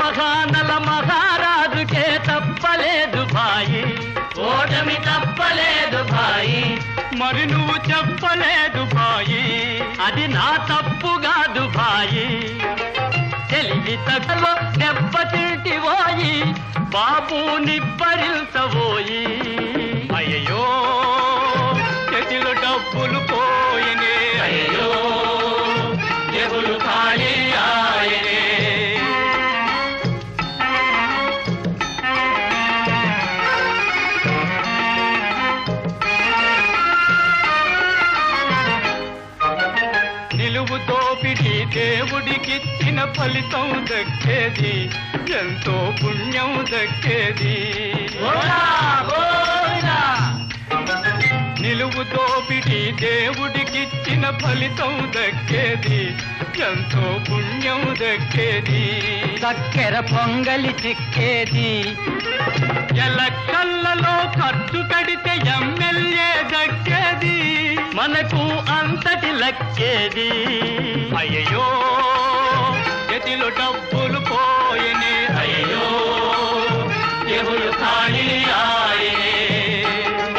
మహానల మహారాజుకే తప్పలేదు భాయి. ఓటమి తప్పలేదు భాయి. మరి నువ్వు చెప్పలేదు భాయి. అది నా తప్పు కాదు భాయి. తెలివి తగ్గలో దెబ్బతింటి పోయి బాబు నిబ్బరించబోయి అయ్యో చేతిలో డబ్బులు నిలువు దోపిడి దేవుడికిచ్చిన ఫలితం దక్కేది. ఎంతో పుణ్యం దక్కేది. నిలువు దోపిడి దేవుడికిచ్చిన ఫలితం దక్కేది. ఎంతో పుణ్యం దక్కేది. చక్కెర పొంగలి చిక్కేది. ఎలక్కల్లలో మనకు అంతటి లక్కేది? అయ్యో గతిలో డబ్బు